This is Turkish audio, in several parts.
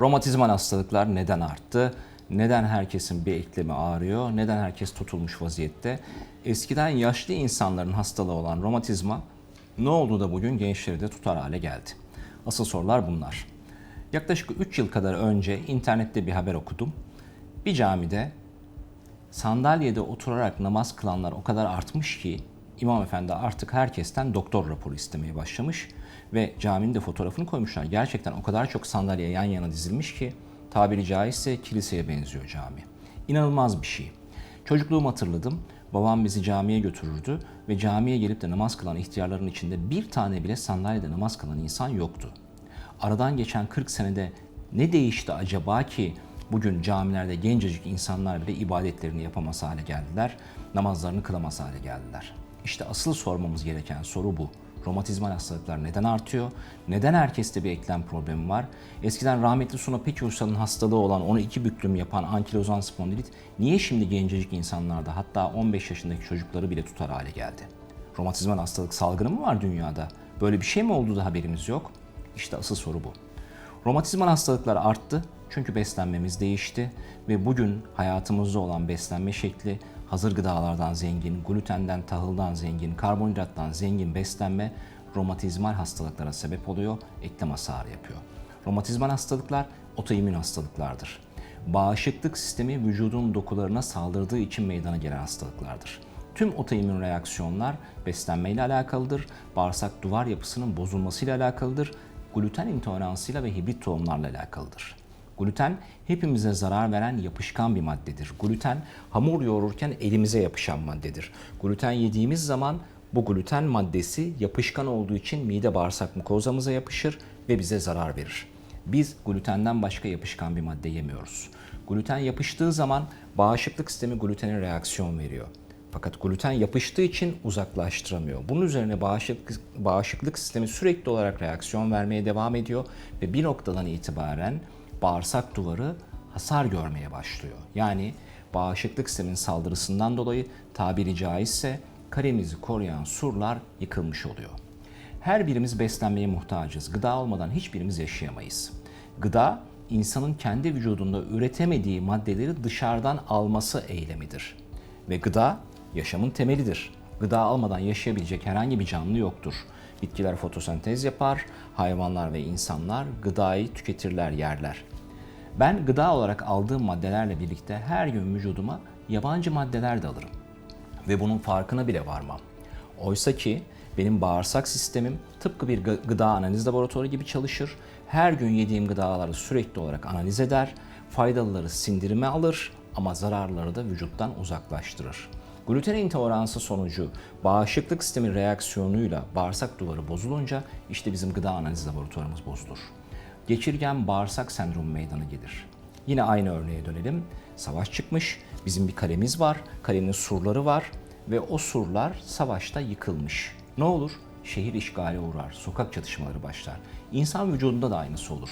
Romatizmal hastalıklar neden arttı? Neden herkesin bir eklemi ağrıyor? Neden herkes tutulmuş vaziyette? Eskiden yaşlı insanların hastalığı olan romatizma ne oldu da bugün gençleri de tutar hale geldi? Asıl sorular bunlar. Yaklaşık 3 yıl kadar önce internette bir haber okudum. Bir camide sandalyede oturarak namaz kılanlar o kadar artmış ki İmam Efendi artık herkesten doktor raporu istemeye başlamış ve caminin de fotoğrafını koymuşlar. Gerçekten o kadar çok sandalye yan yana dizilmiş ki tabiri caizse kiliseye benziyor cami. İnanılmaz bir şey. Çocukluğumu hatırladım. Babam bizi camiye götürürdü ve camiye gelip de namaz kılan ihtiyarların içinde bir tane bile sandalyede namaz kılan insan yoktu. Aradan geçen 40 senede ne değişti acaba ki bugün camilerde gencecik insanlar bile ibadetlerini yapamaz hale geldiler, namazlarını kılamaz hale geldiler. İşte asıl sormamız gereken soru bu. Romatizmal hastalıklar neden artıyor? Neden herkeste bir eklem problemi var? Eskiden rahmetli Suna Pekyursal'ın hastalığı olan onu iki büklüm yapan ankilozan spondilit niye şimdi gencecik insanlarda hatta 15 yaşındaki çocukları bile tutar hale geldi? Romatizmal hastalık salgını mı var dünyada? Böyle bir şey mi oldu da haberimiz yok? İşte asıl soru bu. Romatizmal hastalıklar arttı çünkü beslenmemiz değişti ve bugün hayatımızda olan beslenme şekli hazır gıdalardan zengin, glutenden, tahıldan zengin, karbonhidrattan zengin beslenme romatizmal hastalıklara sebep oluyor, eklem hasarı yapıyor. Romatizmal hastalıklar otoimmün hastalıklardır. Bağışıklık sistemi vücudun dokularına saldırdığı için meydana gelen hastalıklardır. Tüm otoimmün reaksiyonlar beslenmeyle alakalıdır, bağırsak duvar yapısının bozulmasıyla alakalıdır, gluten intoleransıyla ve hibrit tohumlarla alakalıdır. Gluten hepimize zarar veren yapışkan bir maddedir. Gluten hamur yoğururken elimize yapışan maddedir. Gluten yediğimiz zaman bu gluten maddesi yapışkan olduğu için mide bağırsak mukozamıza yapışır ve bize zarar verir. Biz glutenden başka yapışkan bir madde yemiyoruz. Gluten yapıştığı zaman bağışıklık sistemi glutene reaksiyon veriyor. Fakat gluten yapıştığı için uzaklaştıramıyor. Bunun üzerine bağışıklık, bağışıklık sistemi sürekli olarak reaksiyon vermeye devam ediyor ve bir noktadan itibaren bağırsak duvarı hasar görmeye başlıyor. Yani bağışıklık sistemin saldırısından dolayı tabiri caizse karemizi koruyan surlar yıkılmış oluyor. Her birimiz beslenmeye muhtacız. Gıda olmadan hiçbirimiz yaşayamayız. Gıda insanın kendi vücudunda üretemediği maddeleri dışarıdan alması eylemidir. Ve gıda yaşamın temelidir. Gıda almadan yaşayabilecek herhangi bir canlı yoktur. Bitkiler fotosentez yapar, hayvanlar ve insanlar gıdayı tüketirler, yerler. Ben gıda olarak aldığım maddelerle birlikte her gün vücuduma yabancı maddeler de alırım. Ve bunun farkına bile varmam. Oysa ki benim bağırsak sistemim tıpkı bir gıda analiz laboratuvarı gibi çalışır. Her gün yediğim gıdaları sürekli olarak analiz eder, faydalıları sindirime alır ama zararları da vücuttan uzaklaştırır. Gluten intoleransı sonucu bağışıklık sistemi reaksiyonuyla bağırsak duvarı bozulunca işte bizim gıda analiz laboratuvarımız bozulur. Geçirgen bağırsak sendromu meydana gelir. Yine aynı örneğe dönelim. Savaş çıkmış, bizim bir kalemiz var, kalenin surları var ve o surlar savaşta yıkılmış. Ne olur? Şehir işgale uğrar, sokak çatışmaları başlar. İnsan vücudunda da aynısı olur.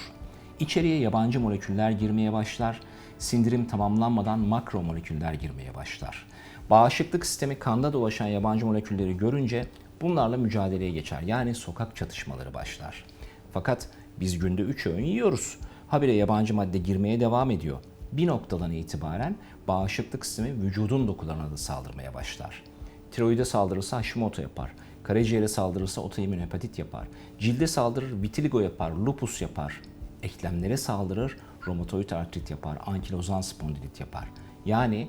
İçeriye yabancı moleküller girmeye başlar, sindirim tamamlanmadan makro moleküller girmeye başlar. Bağışıklık sistemi kanda dolaşan yabancı molekülleri görünce bunlarla mücadeleye geçer. Yani sokak çatışmaları başlar. Fakat biz günde 3 öğün yiyoruz. Habire yabancı madde girmeye devam ediyor. Bir noktadan itibaren bağışıklık sistemi vücudun dokularına da saldırmaya başlar. Tiroide saldırırsa Hashimoto yapar. Karaciğere saldırırsa otoimmün hepatit yapar. Cilde saldırır, vitiligo yapar, lupus yapar. Eklemlere saldırır, romatoid artrit yapar, ankilozan spondilit yapar. Yani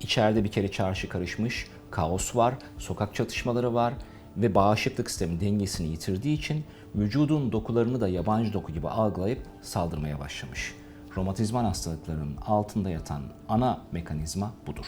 içeride bir kere çarşı karışmış, kaos var, sokak çatışmaları var ve bağışıklık sistemi dengesini yitirdiği için vücudun dokularını da yabancı doku gibi algılayıp saldırmaya başlamış. Romatizmal hastalıkların altında yatan ana mekanizma budur.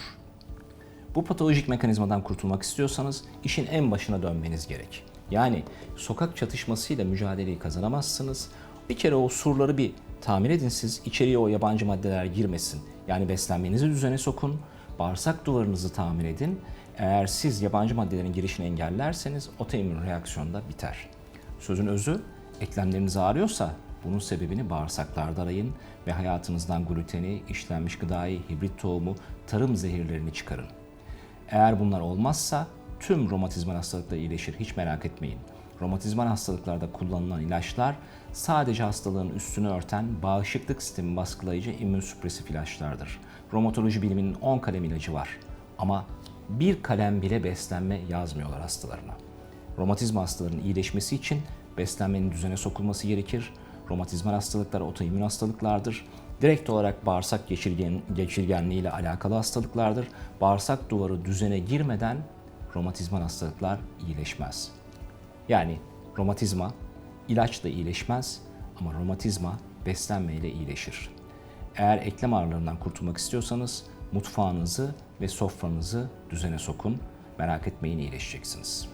Bu patolojik mekanizmadan kurtulmak istiyorsanız işin en başına dönmeniz gerek. Yani sokak çatışmasıyla mücadeleyi kazanamazsınız. Bir kere o surları bir tamir edin siz. İçeriye o yabancı maddeler girmesin. Yani beslenmenizi düzene sokun. Bağırsak duvarınızı tamir edin. Eğer siz yabancı maddelerin girişini engellerseniz otoimmün reaksiyon da biter. Sözün özü, eklemleriniz ağrıyorsa bunun sebebini bağırsaklarda arayın ve hayatınızdan gluteni, işlenmiş gıdayı, hibrit tohumu, tarım zehirlerini çıkarın. Eğer bunlar olmazsa tüm romatizmal hastalıklar iyileşir hiç merak etmeyin. Romatizmal hastalıklarda kullanılan ilaçlar sadece hastalığın üstünü örten bağışıklık sistemi baskılayıcı immünsüpresif ilaçlardır. Romatoloji biliminin 10 kalem ilacı var ama bir kalem bile beslenme yazmıyorlar hastalarına. Romatizma hastalarının iyileşmesi için beslenmenin düzene sokulması gerekir. Romatizmal hastalıklar otoimmün hastalıklardır. Direkt olarak bağırsak geçirgen, geçirgenliği ile alakalı hastalıklardır. Bağırsak duvarı düzene girmeden romatizmal hastalıklar iyileşmez. Yani romatizma ilaçla iyileşmez ama romatizma beslenme ile iyileşir. Eğer eklem ağrılarından kurtulmak istiyorsanız mutfağınızı ve sofranızı düzene sokun. Merak etmeyin iyileşeceksiniz.